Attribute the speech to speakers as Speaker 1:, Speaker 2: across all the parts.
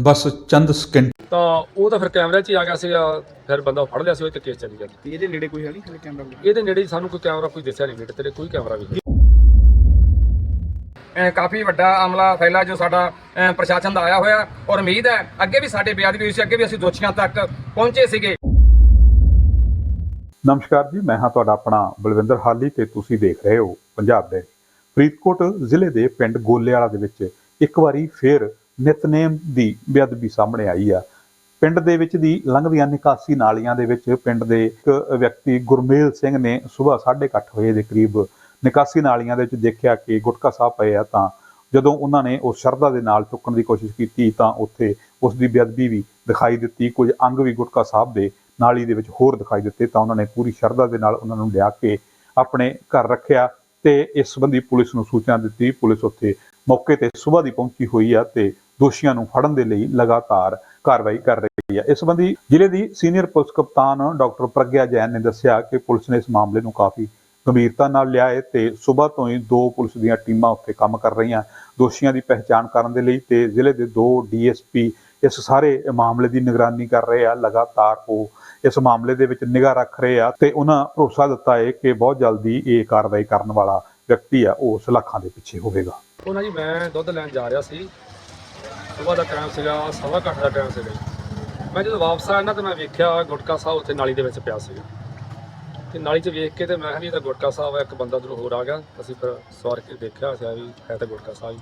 Speaker 1: ਬਸ ਚੰਦ second
Speaker 2: ਤਾਂ ਉਹ ਤਾਂ ਫਿਰ ਕੈਮਰੇ 'ਚ ਹੀ ਆ ਗਿਆ ਸੀਗਾ ਫਿਰ ਬੰਦਾ ਫੜ ਲਿਆ ਸੀ ਉਹ ਤੇ ਕੇਸ ਚੱਲੀ ਗਿਆ
Speaker 3: ਤੇ ਇਹਦੇ ਨੇੜੇ ਕੋਈ ਹੈ ਨਹੀਂ ਹਲੇ ਕੈਮਰਾ
Speaker 2: ਇਹਦੇ ਨੇੜੇ ਹੀ ਸਾਨੂੰ ਕੋਈ ਕੈਮਰਾ ਕੋਈ ਦਿਸਿਆ ਨਹੀਂ ਨੇੜੇ ਤੇਰੇ ਕੋਈ ਕੈਮਰਾ ਵੀ ਨਹੀਂ।
Speaker 4: ਅਹ ਕਾਫੀ ਵੱਡਾ ਅਮਲਾ ਫੈਲਾ ਜੋ ਸਾਡਾ ਅਹ ਪ੍ਰਸ਼ਾਸਨ ਦਾ ਆਇਆ ਹੋਇਆ ਔਰ ਉਮੀਦ ਹੈ ਅੱਗੇ ਵੀ ਸਾਡੇ ਬੇਅਦਬੀ ਹੋਈ ਸੀ ਅੱਗੇ ਵੀ ਅਸੀਂ ਦੋਸ਼ੀਆਂ ਤੱਕ ਪਹੁੰਚੇ ਸੀਗੇ।
Speaker 1: ਨਮਸਕਾਰ ਜੀ ਮੈਂ ਹਾਂ ਤੁਹਾਡਾ ਆਪਣਾ ਬਲਵਿੰਦਰ ਹਾਲੀ ਤੇ ਤੁਸੀਂ ਦੇਖ ਰਹੇ ਹੋ ਪੰਜਾਬ ਦੇ ਫਰੀਦਕੋਟ ਜ਼ਿਲ੍ਹੇ ਦੇ ਪਿੰਡ ਗੋਲੇਵਾਲਾ ਦੇ ਵਿੱਚ ਇੱਕ ਵਾਰੀ ਫੇਰ ਨਿਤਨੇਮ ਦੀ ਬੇਅਦਬੀ ਸਾਹਮਣੇ ਆਈ ਆ। ਪਿੰਡ ਦੇ ਵਿੱਚ ਦੀ ਲੰਘਦੀਆਂ ਨਿਕਾਸੀ ਨਾਲੀਆਂ ਦੇ ਵਿੱਚ ਪਿੰਡ ਦੇ ਇੱਕ ਵਿਅਕਤੀ ਗੁਰਮੇਲ ਸਿੰਘ ਨੇ ਸਵੇਰ 8:30 ਵਜੇ ਦੇ ਕਰੀਬ ਨਿਕਾਸੀ ਨਾਲੀਆਂ ਦੇ ਵਿੱਚ ਦੇਖਿਆ ਕਿ ਗੁਟਕਾ ਸਾਹਿਬ ਪਏ ਆ ਤਾਂ ਜਦੋਂ ਉਹਨਾਂ ਨੇ ਉਹ ਸ਼ਰਧਾ ਦੇ ਨਾਲ ਚੁੱਕਣ ਦੀ ਕੋਸ਼ਿਸ਼ ਕੀਤੀ ਤਾਂ ਉੱਥੇ ਉਸ ਦੀ ਬੇਅਦਬੀ ਵੀ ਦਿਖਾਈ ਦਿੱਤੀ। ਕੁਝ ਅੰਗ ਵੀ ਗੁਟਕਾ ਸਾਹਿਬ ਦੇ ਨਾਲੀ ਦੇ ਵਿੱਚ ਹੋਰ ਦਿਖਾਈ ਦਿੱਤੇ ਤਾਂ ਉਹਨਾਂ ਨੇ ਪੂਰੀ ਸ਼ਰਧਾ ਦੇ ਨਾਲ ਉਹਨਾਂ ਨੂੰ ਲਿਆ ਕੇ ਆਪਣੇ ਘਰ ਰੱਖਿਆ ਤੇ ਇਸ ਸੰਬੰਧੀ ਪੁਲਿਸ ਨੂੰ ਸੂਚਨਾ ਦਿੱਤੀ। ਪੁਲਿਸ ਉੱਥੇ ਮੌਕੇ ਤੇ ਸਵੇਰ ਦੀ ਪਹੁੰਚੀ ਹੋਈ ਆ ਤੇ ਦੋਸ਼ੀਆਂ ਨੂੰ ਫੜਨ ਦੇ ਲਈ ਲਗਾਤਾਰ ਕਾਰਵਾਈ ਕਰ ਰਹੀ ਹੈ। ਇਸ ਸੰਬੰਧੀ ਜ਼ਿਲ੍ਹੇ ਦੀ ਸੀਨੀਅਰ ਪੁਲਿਸ ਕਪਤਾਨ ਡਾਕਟਰ ਪ੍ਰਗਿਆ ਜੈਨ ਨੇ ਦੱਸਿਆ ਕਿ ਪੁਲਿਸ ਨੇ ਇਸ ਮਾਮਲੇ ਨੂੰ ਕਾਫੀ ਗੰਭੀਰਤਾ ਨਾਲ ਲਿਆ ਹੈ ਤੇ ਸਵੇਰ ਤੋਂ ਹੀ ਦੋ ਪੁਲਿਸ ਦੀਆਂ ਟੀਮਾਂ ਉੱਥੇ ਕੰਮ ਕਰ ਰਹੀਆਂ। ਦੋਸ਼ੀਆਂ ਦੀ ਪਹਿਚਾਣ ਕਰਨ ਦੇ ਲਈ ਤੇ ਜ਼ਿਲ੍ਹੇ ਦੇ ਦੋ ਡੀਐਸਪੀ ਇਸ ਸਾਰੇ ਮਾਮਲੇ ਦੀ ਨਿਗਰਾਨੀ ਕਰ ਰਹੇ ਆ। ਲਗਾਤਾਰ ਉਹ ਇਸ ਮਾਮਲੇ ਦੇ ਵਿੱਚ ਨਿਗਾਹ ਰੱਖ ਰਹੇ ਆ ਤੇ ਉਹਨਾਂ ਭਰੋਸਾ ਦਿੱਤਾ ਹੈ ਕਿ ਬਹੁਤ ਜਲਦੀ ਇਹ ਕਾਰਵਾਈ ਕਰਨ ਵਾਲਾ ਵਿਅਕਤੀ ਆ, ਉਹ ਸਲਾਖਾਂ ਦੇ ਪਿੱਛੇ ਹੋਵੇਗਾ।
Speaker 2: ਉਹਨਾਂ ਜੀ ਮੈਂ ਦੁੱਧ ਲੈਣ ਜਾ ਰਿਹਾ ਸੀ। ਸਵੇਰ ਦਾ ਟਾਈਮ ਸੀਗਾ, ਸਵਾ ਘੱਟ ਦਾ ਟਾਈਮ ਸੀਗਾ ਜੀ। ਮੈਂ ਜਦੋਂ ਵਾਪਸ ਆਇਆ ਨਾ, ਤਾਂ ਮੈਂ ਵੇਖਿਆ ਗੁਟਕਾ ਸਾਹਿਬ ਉੱਥੇ ਨਾਲੀ ਦੇ ਵਿੱਚ ਪਿਆ ਸੀਗਾ। ਤੇ ਨਾਲੀ 'ਚ ਵੇਖ ਕੇ ਤੇ ਮੈਂ ਕਿਹਾ ਵੀ ਇਹ ਤਾਂ ਗੁਟਕਾ ਸਾਹਿਬ ਹੈ ਇੱਕ ਬੰਦਾ ਦੂਰ ਹੋਰ ਆ ਗਿਆ, ਅਸੀਂ ਫਿਰ ਸਵਾਰ ਕੇ ਦੇਖਿਆ ਸੀ ਵੀ ਹੈ ਤਾਂ ਗੁਟਕਾ ਸਾਹਿਬ ਹੀ।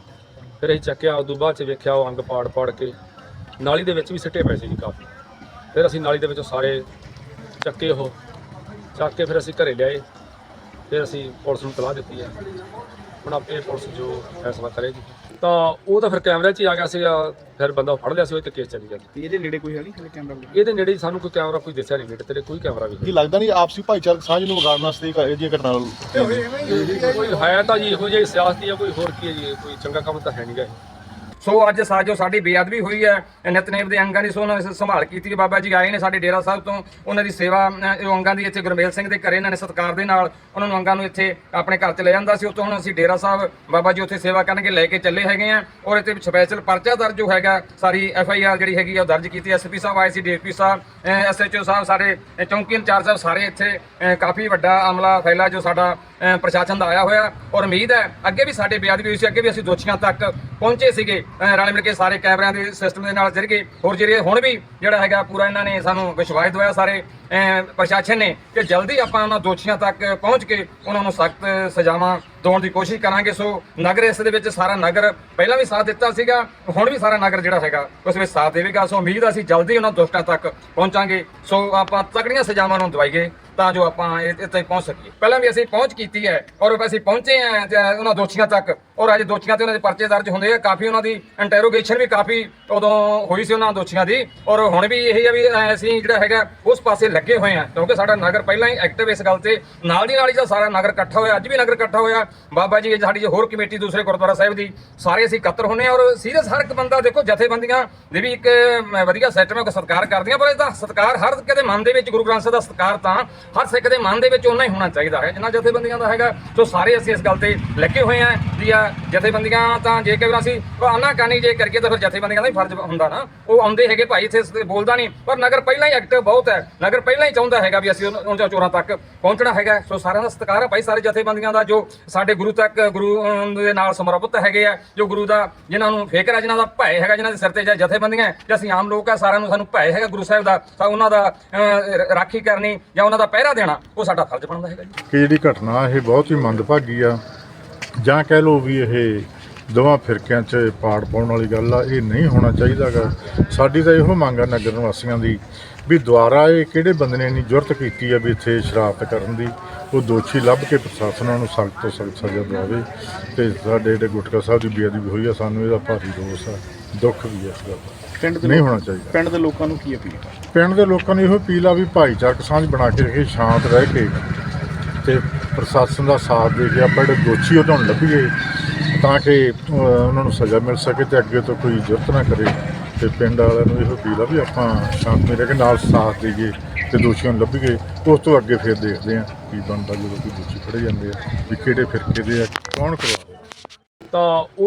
Speaker 2: ਫਿਰ ਅਸੀਂ ਚੱਕਿਆ ਉਦੋਂ ਬਾਅਦ 'ਚ ਵੇਖਿਆ, ਉਹ ਅੰਗ ਪਾੜ ਪਾੜ ਕੇ ਨਾਲੀ ਦੇ ਵਿੱਚ ਵੀ ਸਿੱਟੇ ਪਏ ਸੀ ਜੀ ਕਾਫੀ। ਫਿਰ ਅਸੀਂ ਨਾਲੀ ਦੇ ਵਿੱਚੋਂ ਸਾਰੇ ਚੱਕੇ ਉਹ, ਚੱਕ ਕੇ ਫਿਰ ਅਸੀਂ ਘਰੇ ਲਿਆਏ। ਫਿਰ ਅਸੀਂ ਪੁਲਿਸ ਨੂੰ ਤਲਾਹ ਦਿੱਤੀ ਹੈ। ਹੁਣ ਆਪੇ ਪੁਲਿਸ ਜੋ ਫੈਸਲਾ ਕਰੇਗੀ। ਤਾਂ ਉਹ ਤਾਂ ਫਿਰ ਕੈਮਰੇ 'ਚ ਹੀ ਆ ਗਿਆ ਸੀਗਾ ਫਿਰ ਬੰਦਾ ਫੜ ਲਿਆ ਸੀ ਉਹ ਤੇ ਕੇਸ ਚੱਲੀ ਗਿਆ
Speaker 3: ਤੇ ਇਹਦੇ ਨੇੜੇ ਕੋਈ ਹੈ ਨਹੀਂ ਹਲੇ ਕੈਮਰਾ
Speaker 2: ਇਹਦੇ ਨੇੜੇ ਹੀ ਸਾਨੂੰ ਕੋਈ ਕੈਮਰਾ ਕੋਈ ਦਿਸਿਆ ਨਹੀਂ ਨੇੜੇ ਤੇਰੇ ਕੋਈ ਕੈਮਰਾ ਵੀ
Speaker 5: ਕੀ ਲੱਗਦਾ ਨਹੀਂ ਆਪਸੀ ਭਾਈਚਾਰਕ ਸਾਂਝ ਨੂੰ ਵਿਗਾੜਨ ਵਾਸਤੇ ਇਹ ਇਹ ਜਿਹੀ ਘਟਨਾ
Speaker 2: ਨਹੀਂ ਕੋਈ ਹੈ ਤਾਂ ਜੀ ਇਹੋ ਜਿਹੀ ਸਿਆਸਤੀ ਆ ਕੋਈ ਹੋਰ ਕੀ ਹੈ ਜੀ ਕੋਈ ਚੰਗਾ ਕੰਮ ਤਾਂ ਹੈ ਨਹੀਂਗਾ ਇਹ
Speaker 4: ਸੋ ਅੱਜ ਸਾਜੋ ਸਾਡੀ ਬੇਅਦਬੀ ਹੋਈ ਹੈ। ਨਿਤਨੇਮ ਦੇ ਅੰਗਾਂ ਦੀ ਸੋ ਉਹਨਾਂ ਨੇ ਸੰਭਾਲ ਕੀਤੀ ਬਾਬਾ ਜੀ ਆਏ ਨੇ ਸਾਡੇ ਡੇਰਾ ਸਾਹਿਬ ਤੋਂ। ਉਹਨਾਂ ਦੀ ਸੇਵਾ ਉਹ ਅੰਗਾਂ ਦੀ ਇੱਥੇ ਗੁਰਮੇਲ ਸਿੰਘ ਦੇ ਘਰੇ ਇਹਨਾਂ ਨੇ ਸਤਿਕਾਰ ਦੇ ਨਾਲ ਉਹਨਾਂ ਨੂੰ ਅੰਗਾਂ ਨੂੰ ਇੱਥੇ ਆਪਣੇ ਘਰ ਚ ਲੈ ਜਾਂਦਾ ਸੀ। ਉੱਥੋਂ ਹੁਣ ਅਸੀਂ ਡੇਰਾ ਸਾਹਿਬ, ਬਾਬਾ ਜੀ ਉੱਥੇ ਸੇਵਾ ਕਰਨਗੇ, ਲੈ ਕੇ ਚੱਲੇ ਹੈਗੇ ਆ। ਔਰ ਇੱਥੇ ਸਪੈਸ਼ਲ ਪਰਚਾ ਦਰਜ ਜੋ ਹੈਗਾ। ਸਾਰੀ ਐਫ ਆਈ ਆਰ ਜਿਹੜੀ ਹੈਗੀ ਆ ਉਹ ਦਰਜ ਕੀਤੀ। ਐਸਪੀ ਸਾਹਿਬ ਆਏ ਸੀ ਡੀਐਸਪੀ ਸਾਹਿਬ ਐਸਐਚਓ ਸਾਹਿਬ ਸਾਰੇ ਚੌਂਕੀ ਇੰਚਾਰਜ ਸਾਹਿਬ ਸਾਰੇ ਇੱਥੇ ਕਾਫੀ ਵੱਡਾ ਅਮਲਾ ਫੈਲਾ ਜੋ ਸਾਡਾ ਪ੍ਰਸ਼ਾਸਨ ਦਾ ਆਇਆ ਹੋਇਆ। ਔਰ ਉਮੀਦ ਹੈ ਅੱਗੇ ਵੀ ਸਾਡੇ ਬੇਅਦਬੀ ਹੋਈ ਸੀ, ਅੱਗੇ ਵੀ ਅਸੀਂ ਦੋਸ਼ੀਆਂ ਤੱਕ ਪਹੁੰਚੇ ਸੀਗੇ। ਰਲ ਮਿਲ ਕੇ ਸਾਰੇ ਕੈਮਰਿਆਂ ਦੇ ਸਿਸਟਮ ਦੇ ਨਾਲ ਜਰਗੇ ਹੋਰ ਜਿਹੜੇ ਹੁਣ ਵੀ ਜਿਹੜਾ ਹੈਗਾ ਪੂਰਾ ਇਹਨਾਂ ਨੇ ਸਾਨੂੰ ਵਿਸ਼ਵਾਸ ਦਵਾਇਆ ਸਾਰੇ ਪ੍ਰਸ਼ਾਸਨ ਨੇ ਕਿ ਜਲਦੀ ਆਪਾਂ ਉਹਨਾਂ ਦੋਸ਼ੀਆਂ ਤੱਕ ਪਹੁੰਚ ਕੇ ਉਹਨਾਂ ਨੂੰ ਸਖਤ ਸਜ਼ਾਵਾਂ ਦਿਵਾਉਣ ਦੀ ਕੋਸ਼ਿਸ਼ ਕਰਾਂਗੇ। ਸੋ ਨਗਰ ਇਸ ਦੇ ਵਿੱਚ ਸਾਰਾ ਨਗਰ ਪਹਿਲਾਂ ਵੀ ਸਾਥ ਦਿੱਤਾ ਸੀਗਾ, ਹੁਣ ਵੀ ਸਾਰਾ ਨਗਰ ਜਿਹੜਾ ਹੈਗਾ ਉਸ ਵਿੱਚ ਸਾਥ ਦੇਵੇਗਾ। ਸੋ ਉਮੀਦ ਅਸੀਂ ਜਲਦੀ ਉਹਨਾਂ ਦੋਸ਼ਾਂ ਤੱਕ ਪਹੁੰਚਾਂਗੇ। ਸੋ ਆਪਾਂ ਤਕੜੀਆਂ ਸਜ਼ਾਵਾਂ ਨੂੰ ਦਵਾਈਏ। ਤਾਂ ਜੋ ਆਪਾਂ ਇਹ- ਇੱਥੇ ਪਹੁੰਚ ਸਕੀਏ। ਪਹਿਲਾਂ ਵੀ ਅਸੀਂ ਪਹੁੰਚ ਕੀਤੀ ਹੈ ਔਰ ਅਸੀਂ ਪਹੁੰਚੇ ਆ ਉਹਨਾਂ ਦੋਸ਼ੀਆਂ ਤੱਕ। ਔਰ ਅੱਜ ਦੋਸ਼ੀਆਂ ਤੇ ਉਹਨਾਂ ਦੇ ਪਰਚੇ ਦਰਜ ਹੁੰਦੇ ਆ। ਕਾਫੀ ਉਹਨਾਂ ਦੀ ਇੰਟਰੋਗੇਸ਼ਨ ਵੀ ਕਾਫੀ ਉਦੋਂ ਹੋਈ ਸੀ ਉਹਨਾਂ ਦੋਸ਼ੀਆਂ ਦੀ। ਔਰ ਹੁਣ ਵੀ ਇਹ ਹੈ ਵੀ ਅਸੀਂ ਜਿਹੜਾ ਹੈਗਾ, ਉਸ ਪਾਸੇ ਲੱਗੇ ਹੋਏ ਆ ਕਿਉਂਕਿ ਸਾਡਾ ਨਗਰ ਪਹਿਲਾਂ ਹੀ ਐਕਟਿਵ ਇਸ ਗੱਲ ਤੇ ਨਾਲ ਦੀ ਨਾਲ ਹੀ ਤਾਂ ਸਾਰਾ ਨਗਰ ਇਕੱਠਾ ਹੋਇਆ। ਅੱਜ ਵੀ ਨਗਰ ਇਕੱਠਾ ਹੋਇਆ। ਬਾਬਾ ਜੀ ਸਾਡੀ ਜੋ ਹੋਰ ਕਮੇਟੀ ਦੂਸਰੇ ਗੁਰਦੁਆਰਾ ਸਾਹਿਬ ਦੀ, ਸਾਰੇ ਅਸੀਂ ਇਕੱਤਰ ਹੁੰਨੇ ਆ ਔਰ ਸੀਰੀਅਸ ਹਰ ਇੱਕ ਬੰਦਾ, ਦੇਖੋ, ਜਥੇਬੰਦੀਆਂ ਦੇ ਵੀ ਇੱਕ ਵਧੀਆ ਸਿਸਟਮ ਹੈ। ਕੋ ਸਤਿਕਾਰ ਕਰਦੀਆਂ। ਪਰ ਇਹਦਾ ਸਤਿਕਾਰ ਹਰ ਕਦੇ ਮਨ ਦੇ ਵਿੱਚ ਗੁਰੂ ਗ੍ਰੰਥ ਸਾਹਿਬ ਦਾ ਸਤਿਕਾਰ ਤਾਂ ਹਰ ਸਿੱਖ ਦੇ ਮਨ ਦੇ ਵਿੱਚ ਉਹਨਾਂ ਹੀ ਹੋਣਾ ਚਾਹੀਦਾ ਹੈ। ਜਿੰਨਾ ਜਥੇਬੰਦੀਆਂ ਦਾ ਹੈਗਾ ਸੋ ਸਾਰੇ ਅਸੀਂ ਇਸ ਗੱਲ ਤੇ ਲੱਗੇ ਹੋਏ ਆ ਵੀ ਆ ਜਥੇਬੰਦੀਆਂ ਤਾਂ ਜੇ ਕਈ ਵਾਰ ਅਸੀਂ ਆਨਾ ਕਾਨੀ ਜੇ ਕਰਕੇ ਤਾਂ ਫਿਰ ਜਥੇਬੰਦੀਆਂ ਦਾ ਹੀ ਫਰਜ਼ ਹੁੰਦਾ ਨਾ। ਉਹ ਆਉਂਦੇ ਹੈਗੇ ਭਾਈ ਇੱਥੇ ਬੋਲਦਾ ਨਹੀਂ ਪਰ ਨਗਰ ਪਹਿਲਾਂ ਹੀ ਐਕਟਿਵ ਬਹੁਤ ਹੈ। ਨਗਰ ਪਹਿਲਾਂ ਹੀ ਚਾਹੁੰਦਾ ਹੈਗਾ ਵੀ ਅਸੀਂ ਉਹਨਾਂ ਉਹਨਾਂ ਚੋਰਾਂ ਤੱਕ ਪਹੁੰਚਣਾ ਹੈਗਾ। ਸੋ ਸਾਰਿਆਂ ਦਾ ਸਤਿਕਾਰ ਹੈ ਭਾਈ ਸਾਰੇ ਜਥੇਬੰਦੀਆਂ ਦਾ ਜੋ ਸਾਡੇ ਗੁਰੂ ਤੱਕ ਗੁਰੂ ਦੇ ਨਾਲ ਸਮਰਪਿਤ ਹੈਗੇ ਆ ਜੋ ਗੁਰੂ ਦਾ ਜਿਨ੍ਹਾਂ ਨੂੰ ਫਿਕਰ ਹੈ ਜਿਨ੍ਹਾਂ ਦਾ ਭੈ ਹੈਗਾ ਜਿਨ੍ਹਾਂ ਦੇ ਸਿਰ ਤੇ ਜਾਂ ਜਥੇਬੰਦੀਆਂ ਹੈ, ਜਾਂ ਅਸੀਂ ਆਮ ਲੋਕ ਆ ਸਾਰਿਆਂ ਨੂੰ ਸਾਨੂੰ ਭੈ ਹੈਗਾ ਗੁਰੂ ਸਾਹਿਬ ਦਾ ਤਾਂ ਉਹਨਾਂ ਦਾ ਰਾਖੀ ਕਰਨੀ ਜਾਂ ਉਹਨਾਂ ਦਾ ਪਹਿਰਾ ਦੇਣਾ, ਉਹ ਸਾਡਾ ਫਰਜ਼ ਬਣਦਾ ਹੈਗਾ ਜੀ।
Speaker 5: ਕਿ ਜਿਹੜੀ ਘਟਨਾ, ਇਹ ਬਹੁਤ ਹੀ ਮੰਦਭਾਗੀ ਆ। ਜਾਂ ਕਹਿ ਲਓ ਵੀ ਇਹ ਦੋਵਾਂ ਫਿਰਕਿਆਂ 'ਚ ਪਾੜ ਪਾਉਣ ਵਾਲੀ ਗੱਲ ਆ, ਇਹ ਨਹੀਂ ਹੋਣਾ ਚਾਹੀਦਾਗਾ ਸਾਡੀ ਤਾਂ ਇਹੋ ਮੰਗ ਆ ਨਗਰ ਨਿਵਾਸੀਆਂ ਦੀ ਵੀ ਦੁਆਰਾ ਇਹ ਕਿਹੜੇ ਬੰਦੇ ਨੇ ਇੰਨੀ ਜੁਰਤ ਕੀਤੀ ਆ ਵੀ ਇੱਥੇ ਸ਼ਰਾਰਤ ਕਰਨ ਦੀ। ਉਹ ਦੋਸ਼ੀ ਲੱਭ ਕੇ ਪ੍ਰਸ਼ਾਸਨਾਂ ਨੂੰ ਸਖਤ ਤੋਂ ਸਖਤ ਸਜ਼ਾ ਦਿਵਾਵੇ। ਤੇ ਸਾਡੇ ਜਿਹੜੇ ਗੁਟਕਾ ਸਾਹਿਬ ਦੀ ਬੇਅਦਬੀ ਹੋਈ ਆ, ਸਾਨੂੰ ਇਹਦਾ ਭਾਰੀ ਰੋਸ ਆ। ਦੁੱਖ ਵੀ ਆ ਇਸ ਗੱਲ ਦਾ।
Speaker 3: ਪਿੰਡ ਦੇ
Speaker 5: ਨਹੀਂ
Speaker 3: ਲੋਕ-
Speaker 5: ਹੋਣਾ ਚਾਹੀਦਾ।
Speaker 3: ਪਿੰਡ ਦੇ ਲੋਕਾਂ ਨੂੰ ਕੀ ਅਪੀਲ?
Speaker 5: ਪਿੰਡ ਦੇ ਲੋਕਾਂ ਨੂੰ ਇਹੋ ਅਪੀਲ ਆ ਵੀ ਭਾਈਚਾਰਕ ਸਾਂਝ ਬਣਾ ਕੇ ਰੱਖੇ ਸ਼ਾਂਤ ਰਹਿ ਕੇ। ਤੇ ਪ੍ਰਸ਼ਾਸਨ ਦਾ ਸਾਥ ਦੇ ਕੇ ਆਪਾਂ ਜਿਹੜੇ ਦੋਸ਼ੀ ਉਹਨਾਂ ਨੂੰ ਲੱਭੀਏ। ਤਾਂ ਕਿ ਅਹ, ਉਹਨਾਂ ਨੂੰ ਸਜ਼ਾ ਮਿਲ ਸਕੇ ਤੇ ਅੱਗੇ ਤੋਂ ਕੋਈ ਜ਼ਰੂਰਤ ਨਾ ਕਰੇ। ਤੇ ਪਿੰਡ ਵਾਲਿਆਂ ਨੂੰ ਇਹੋ ਅਪੀਲ ਆ ਵੀ ਆਪਾਂ ਸ਼ਾਂਤਮਈ ਰਹਿ ਕੇ ਨਾਲ ਸਾਥ ਦੇਈਏ ਤੇ ਦੋਸ਼ੀਆਂ ਨੂੰ ਲੱਭੀਏ। ਉਸ ਤੋਂ ਅੱਗੇ ਫਿਰ ਦੇਖਦੇ ਆ ਕੀ ਬਣਦਾ ਜਦੋਂ ਕੋਈ ਦੋਸ਼ੀ ਫੜੇ ਜਾਂਦੇ ਆ ਵੀ ਕਿਹੜੇ ਫਿਰਕੇ ਦੇ ਆ ਕੌਣ ਕਰਵਾ ਰਿਹਾ
Speaker 2: ਤਾਂ ਉਹ